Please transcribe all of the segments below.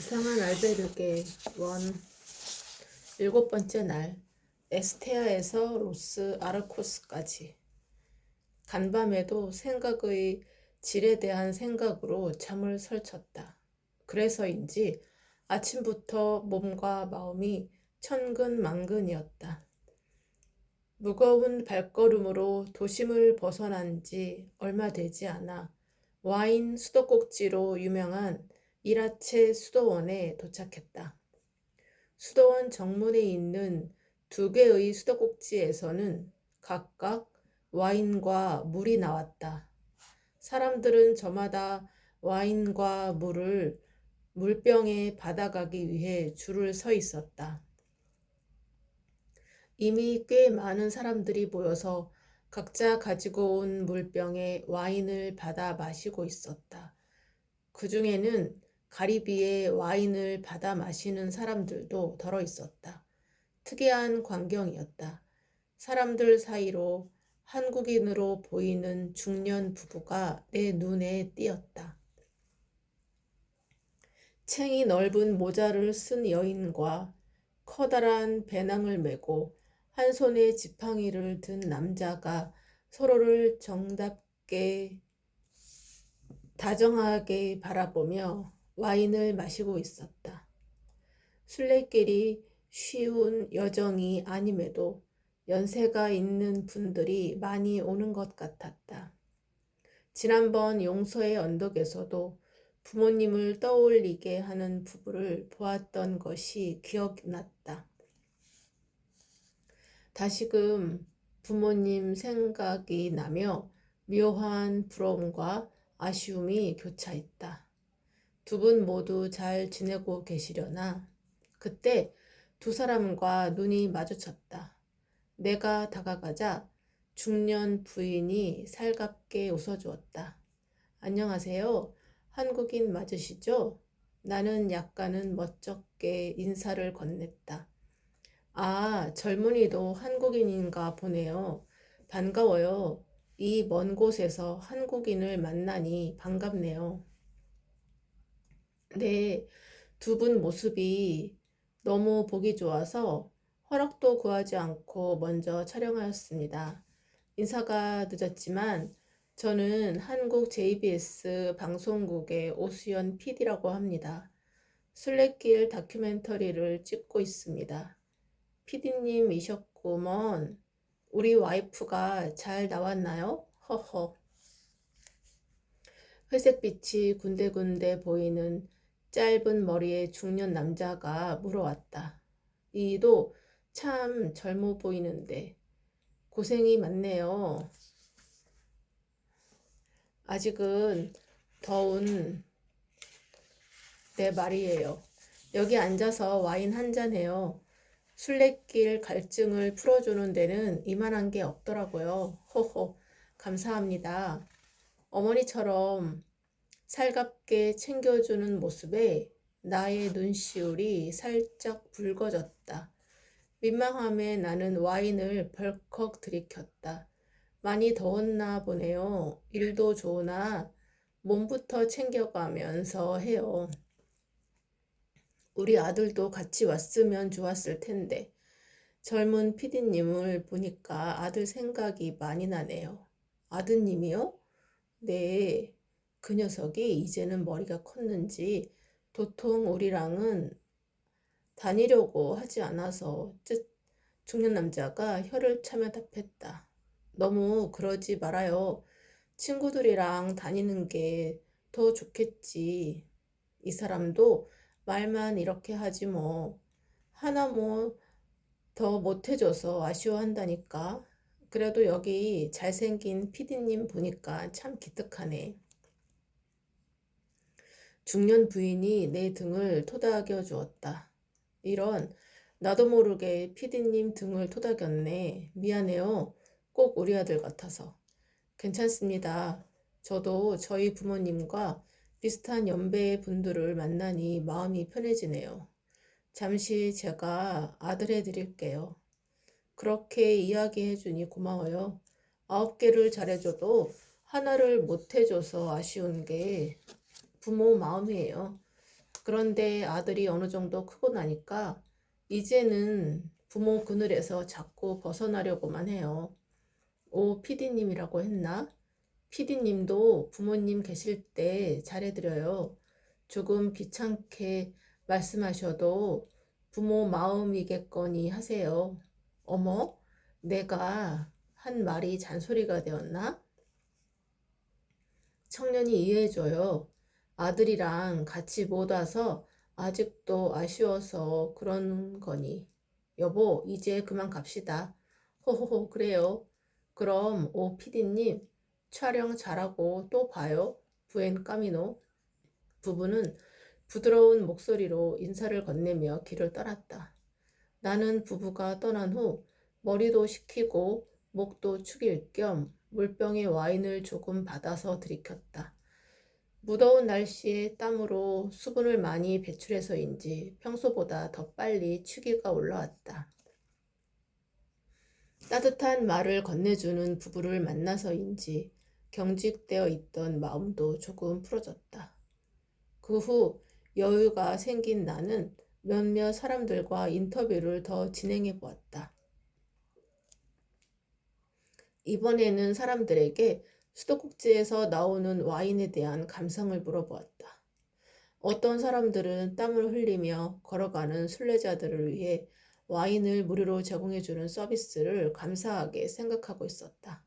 이상한 알베르게 원 일곱 번째 날 에스테아에서 로스 아르코스까지 간밤에도 생각의 질에 대한 생각으로 잠을 설쳤다. 그래서인지 아침부터 몸과 마음이 천근만근이었다. 무거운 발걸음으로 도심을 벗어난 지 얼마 되지 않아 와인 수도꼭지로 유명한 이라체 수도원에 도착했다. 수도원 정문에 있는 두 개의 수도꼭지에서는 각각 와인과 물이 나왔다. 사람들은 저마다 와인과 물을 물병에 받아가기 위해 줄을 서 있었다. 이미 꽤 많은 사람들이 모여서 각자 가지고 온 물병에 와인을 받아 마시고 있었다. 그 중에는 가리비에 와인을 받아 마시는 사람들도 덜어 있었다. 특이한 광경이었다. 사람들 사이로 한국인으로 보이는 중년 부부가 내 눈에 띄었다. 챙이 넓은 모자를 쓴 여인과 커다란 배낭을 메고 한 손에 지팡이를 든 남자가 서로를 정답게 다정하게 바라보며 와인을 마시고 있었다. 순례길이 쉬운 여정이 아님에도 연세가 있는 분들이 많이 오는 것 같았다. 지난번 용서의 언덕에서도 부모님을 떠올리게 하는 부부를 보았던 것이 기억났다. 다시금 부모님 생각이 나며 묘한 부러움과 아쉬움이 교차했다. 두 분 모두 잘 지내고 계시려나? 그때 두 사람과 눈이 마주쳤다. 내가 다가가자 중년 부인이 살갑게 웃어주었다. 안녕하세요. 한국인 맞으시죠? 나는 약간은 멋쩍게 인사를 건넸다. 아, 젊은이도 한국인인가 보네요. 반가워요. 이 먼 곳에서 한국인을 만나니 반갑네요. 네, 두 분 모습이 너무 보기 좋아서 허락도 구하지 않고 먼저 촬영하였습니다. 인사가 늦었지만 저는 한국 JBS 방송국의 오수연 PD라고 합니다. 순례길 다큐멘터리를 찍고 있습니다. PD님이셨구먼. 우리 와이프가 잘 나왔나요? 허허. 회색빛이 군데군데 보이는 짧은 머리의 중년 남자가 물어왔다. 이도 참 젊어 보이는데 고생이 많네요. 아직은 더운 내 말이에요. 여기 앉아서 와인 한 잔 해요. 순례길 갈증을 풀어주는 데는 이만한 게 없더라고요. 호호, 감사합니다. 어머니처럼 살갑게 챙겨주는 모습에 나의 눈시울이 살짝 붉어졌다. 민망함에 나는 와인을 벌컥 들이켰다. 많이 더웠나 보네요. 일도 좋으나 몸부터 챙겨가면서 해요. 우리 아들도 같이 왔으면 좋았을 텐데. 젊은 피디님을 보니까 아들 생각이 많이 나네요. 아드님이요? 네. 그 녀석이 이제는 머리가 컸는지 도통 우리랑은 다니려고 하지 않아서 중년 남자가 혀를 차며 답했다. 너무 그러지 말아요. 친구들이랑 다니는 게 더 좋겠지. 이 사람도 말만 이렇게 하지 뭐. 하나 뭐 더 못해줘서 아쉬워한다니까. 그래도 여기 잘생긴 피디님 보니까 참 기특하네. 중년 부인이 내 등을 토닥여 주었다. 이런 나도 모르게 피디님 등을 토닥였네. 미안해요. 꼭 우리 아들 같아서. 괜찮습니다. 저도 저희 부모님과 비슷한 연배의 분들을 만나니 마음이 편해지네요. 잠시 제가 아들 해드릴게요. 그렇게 이야기해주니 고마워요. 아홉 개를 잘해줘도 하나를 못해줘서 아쉬운 게 부모 마음이에요. 그런데 아들이 어느 정도 크고 나니까 이제는 부모 그늘에서 자꾸 벗어나려고만 해요. 오, 피디님이라고 했나? 피디님도 부모님 계실 때 잘해드려요. 조금 귀찮게 말씀하셔도 부모 마음이겠거니 하세요. 어머, 내가 한 말이 잔소리가 되었나? 청년이 이해해줘요. 아들이랑 같이 못 와서 아직도 아쉬워서 그런 거니. 여보, 이제 그만 갑시다. 호호호, 그래요. 그럼 오 피디님, 촬영 잘하고 또 봐요. 부엔 까미노. 부부는 부드러운 목소리로 인사를 건네며 길을 떠났다. 나는 부부가 떠난 후 머리도 식히고 목도 축일 겸 물병에 와인을 조금 받아서 들이켰다. 무더운 날씨에 땀으로 수분을 많이 배출해서인지 평소보다 더 빨리 취기가 올라왔다. 따뜻한 말을 건네주는 부부를 만나서인지 경직되어 있던 마음도 조금 풀어졌다. 그 후 여유가 생긴 나는 몇몇 사람들과 인터뷰를 더 진행해 보았다. 이번에는 사람들에게 수도꼭지에서 나오는 와인에 대한 감상을 물어보았다. 어떤 사람들은 땀을 흘리며 걸어가는 순례자들을 위해 와인을 무료로 제공해주는 서비스를 감사하게 생각하고 있었다.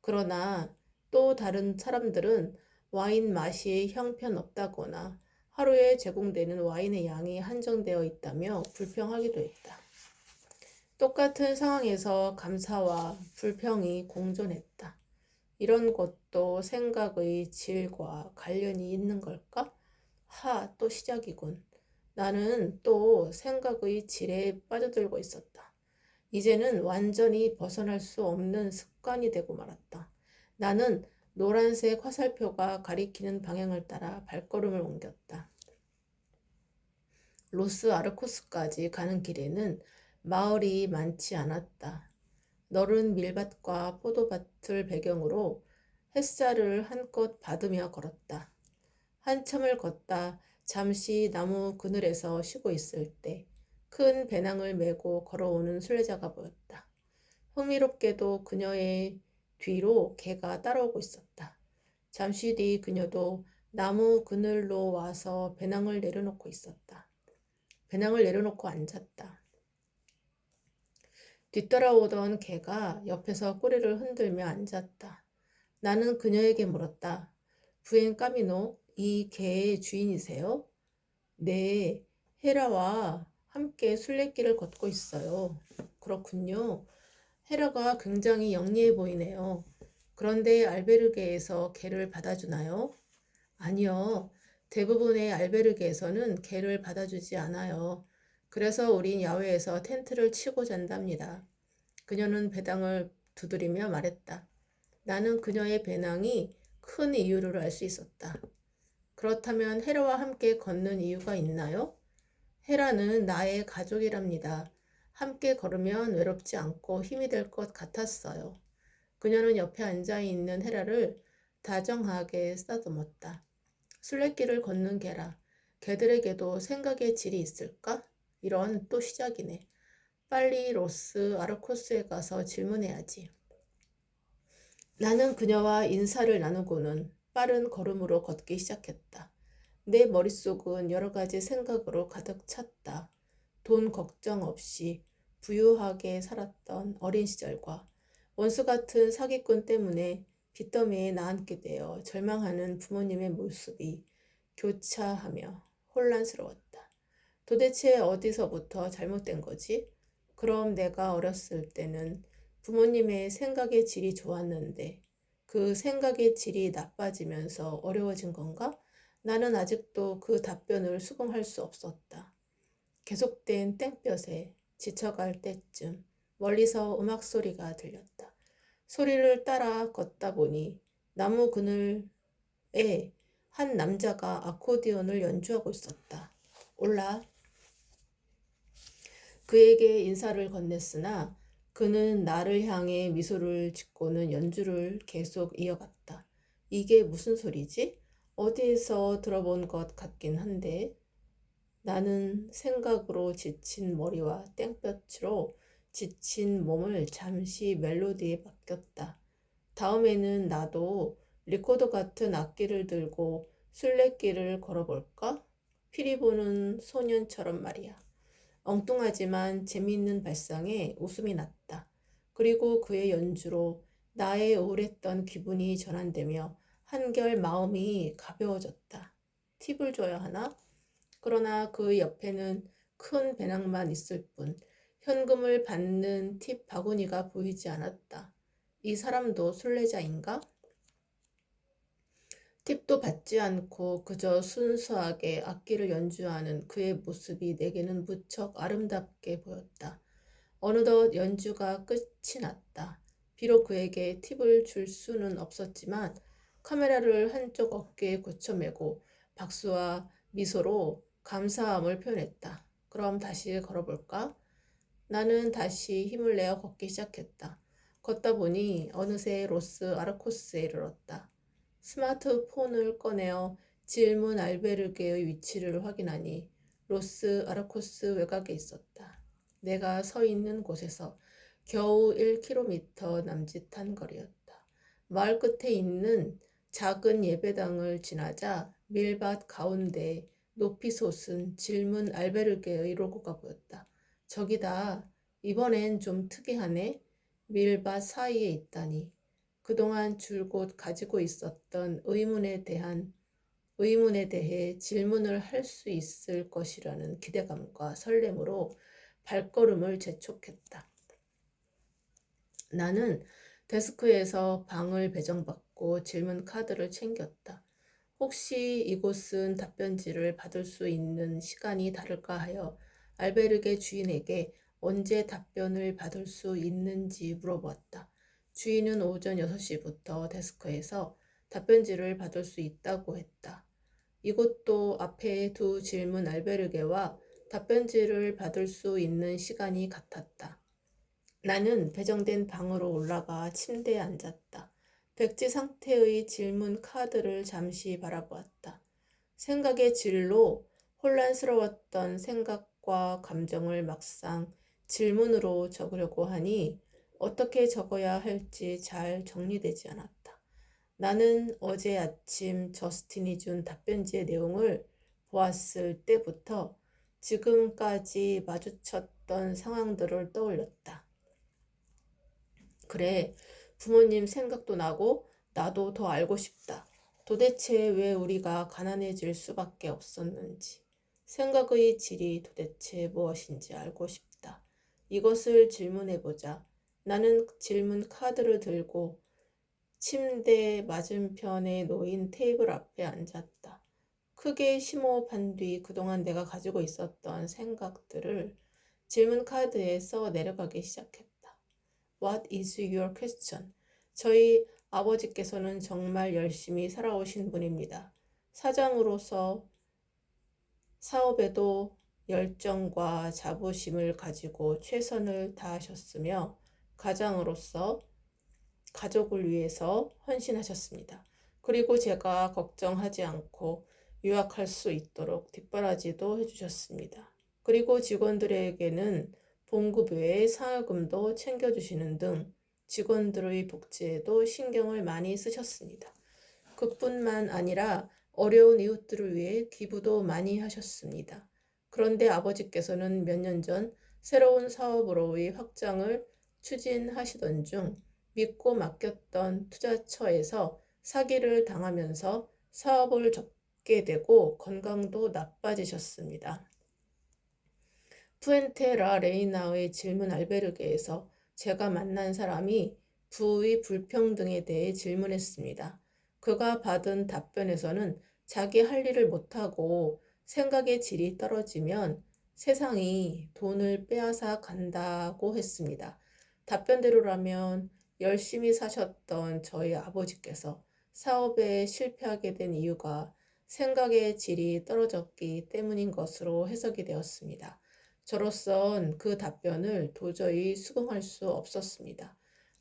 그러나 또 다른 사람들은 와인 맛이 형편없다거나 하루에 제공되는 와인의 양이 한정되어 있다며 불평하기도 했다. 똑같은 상황에서 감사와 불평이 공존했다. 이런 것도 생각의 질과 관련이 있는 걸까? 하, 또 시작이군. 나는 또 생각의 질에 빠져들고 있었다. 이제는 완전히 벗어날 수 없는 습관이 되고 말았다. 나는 노란색 화살표가 가리키는 방향을 따라 발걸음을 옮겼다. 로스 아르코스까지 가는 길에는 마을이 많지 않았다. 너른 밀밭과 포도밭을 배경으로 햇살을 한껏 받으며 걸었다. 한참을 걷다 잠시 나무 그늘에서 쉬고 있을 때 큰 배낭을 메고 걸어오는 순례자가 보였다. 흥미롭게도 그녀의 뒤로 개가 따라오고 있었다. 잠시 뒤 그녀도 나무 그늘로 와서 배낭을 내려놓고 있었다. 배낭을 내려놓고 앉았다. 뒤따라오던 개가 옆에서 꼬리를 흔들며 앉았다. 나는 그녀에게 물었다. 부엔 까미노, 이 개의 주인이세요? 네, 헤라와 함께 순례길을 걷고 있어요. 그렇군요. 헤라가 굉장히 영리해 보이네요. 그런데 알베르게에서 개를 받아주나요? 아니요. 대부분의 알베르게에서는 개를 받아주지 않아요. 그래서 우린 야외에서 텐트를 치고 잔답니다. 그녀는 배낭을 두드리며 말했다. 나는 그녀의 배낭이 큰 이유를 알 수 있었다. 그렇다면 헤라와 함께 걷는 이유가 있나요? 헤라는 나의 가족이랍니다. 함께 걸으면 외롭지 않고 힘이 될 것 같았어요. 그녀는 옆에 앉아 있는 헤라를 다정하게 쓰다듬었다. 순례길을 걷는 개라. 개들에게도 생각의 질이 있을까? 이런 또 시작이네. 빨리 로스 아르코스에 가서 질문해야지. 나는 그녀와 인사를 나누고는 빠른 걸음으로 걷기 시작했다. 내 머릿속은 여러 가지 생각으로 가득 찼다. 돈 걱정 없이 부유하게 살았던 어린 시절과 원수 같은 사기꾼 때문에 빚더미에 나앉게 되어 절망하는 부모님의 모습이 교차하며 혼란스러웠다. 도대체 어디서부터 잘못된 거지? 그럼 내가 어렸을 때는 부모님의 생각의 질이 좋았는데 그 생각의 질이 나빠지면서 어려워진 건가? 나는 아직도 그 답변을 수긍할 수 없었다. 계속된 땡볕에 지쳐갈 때쯤 멀리서 음악 소리가 들렸다. 소리를 따라 걷다 보니 나무 그늘에 한 남자가 아코디언을 연주하고 있었다. 올라. 그에게 인사를 건넸으나 그는 나를 향해 미소를 짓고는 연주를 계속 이어갔다. 이게 무슨 소리지? 어디에서 들어본 것 같긴 한데 나는 생각으로 지친 머리와 땡볕으로 지친 몸을 잠시 멜로디에 맡겼다. 다음에는 나도 리코더 같은 악기를 들고 술래길을 걸어볼까? 피리 부는 소년처럼 말이야. 엉뚱하지만 재미있는 발상에 웃음이 났다. 그리고 그의 연주로 나의 우울했던 기분이 전환되며 한결 마음이 가벼워졌다. 팁을 줘야 하나? 그러나 그 옆에는 큰 배낭만 있을 뿐 현금을 받는 팁 바구니가 보이지 않았다. 이 사람도 순례자인가? 팁도 받지 않고 그저 순수하게 악기를 연주하는 그의 모습이 내게는 무척 아름답게 보였다. 어느덧 연주가 끝이 났다. 비록 그에게 팁을 줄 수는 없었지만 카메라를 한쪽 어깨에 고쳐매고 박수와 미소로 감사함을 표현했다. 그럼 다시 걸어볼까? 나는 다시 힘을 내어 걷기 시작했다. 걷다 보니 어느새 로스 아르코스에 이르렀다. 스마트폰을 꺼내어 질문 알베르게의 위치를 확인하니 로스 아르코스 외곽에 있었다. 내가 서 있는 곳에서 겨우 1km 남짓한 거리였다. 마을 끝에 있는 작은 예배당을 지나자 밀밭 가운데 높이 솟은 질문 알베르게의 로고가 보였다. 저기다. 이번엔 좀 특이하네. 밀밭 사이에 있다니. 그동안 줄곧 가지고 있었던 의문에 대한 의문에 대해 질문을 할 수 있을 것이라는 기대감과 설렘으로 발걸음을 재촉했다. 나는 데스크에서 방을 배정받고 질문 카드를 챙겼다. 혹시 이곳은 답변지를 받을 수 있는 시간이 다를까 하여 알베르게 주인에게 언제 답변을 받을 수 있는지 물어보았다. 주인은 오전 6시부터 데스크에서 답변지를 받을 수 있다고 했다. 이곳도 앞에 두 질문 알베르게와 답변지를 받을 수 있는 시간이 같았다. 나는 배정된 방으로 올라가 침대에 앉았다. 백지 상태의 질문 카드를 잠시 바라보았다. 생각의 질로 혼란스러웠던 생각과 감정을 막상 질문으로 적으려고 하니 어떻게 적어야 할지 잘 정리되지 않았다. 나는 어제 아침 저스틴이 준 답변지의 내용을 보았을 때부터 지금까지 마주쳤던 상황들을 떠올렸다. 그래, 부모님 생각도 나고 나도 더 알고 싶다. 도대체 왜 우리가 가난해질 수밖에 없었는지, 생각의 질이 도대체 무엇인지 알고 싶다. 이것을 질문해보자. 나는 질문 카드를 들고 침대 맞은편에 놓인 테이블 앞에 앉았다. 크게 심호흡한 뒤 그동안 내가 가지고 있었던 생각들을 질문 카드에 써 내려가기 시작했다. What is your question? 저희 아버지께서는 정말 열심히 살아오신 분입니다. 사장으로서 사업에도 열정과 자부심을 가지고 최선을 다하셨으며 가장으로서 가족을 위해서 헌신하셨습니다. 그리고 제가 걱정하지 않고 유학할 수 있도록 뒷바라지도 해주셨습니다. 그리고 직원들에게는 봉급 외에 상여금도 챙겨주시는 등 직원들의 복지에도 신경을 많이 쓰셨습니다. 그뿐만 아니라 어려운 이웃들을 위해 기부도 많이 하셨습니다. 그런데 아버지께서는 몇 년 전 새로운 사업으로의 확장을 추진하시던 중 믿고 맡겼던 투자처에서 사기를 당하면서 사업을 접게 되고 건강도 나빠지셨습니다. 푸엔테 라 레이나의 질문 알베르게에서 제가 만난 사람이 부의 불평등에 대해 질문했습니다. 그가 받은 답변에서는 자기 할 일을 못하고 생각의 질이 떨어지면 세상이 돈을 빼앗아 간다고 했습니다. 답변대로라면 열심히 사셨던 저희 아버지께서 사업에 실패하게 된 이유가 생각의 질이 떨어졌기 때문인 것으로 해석이 되었습니다. 저로선 그 답변을 도저히 수긍할 수 없었습니다.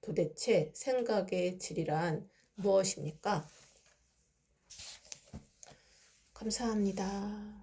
도대체 생각의 질이란 무엇입니까? 감사합니다.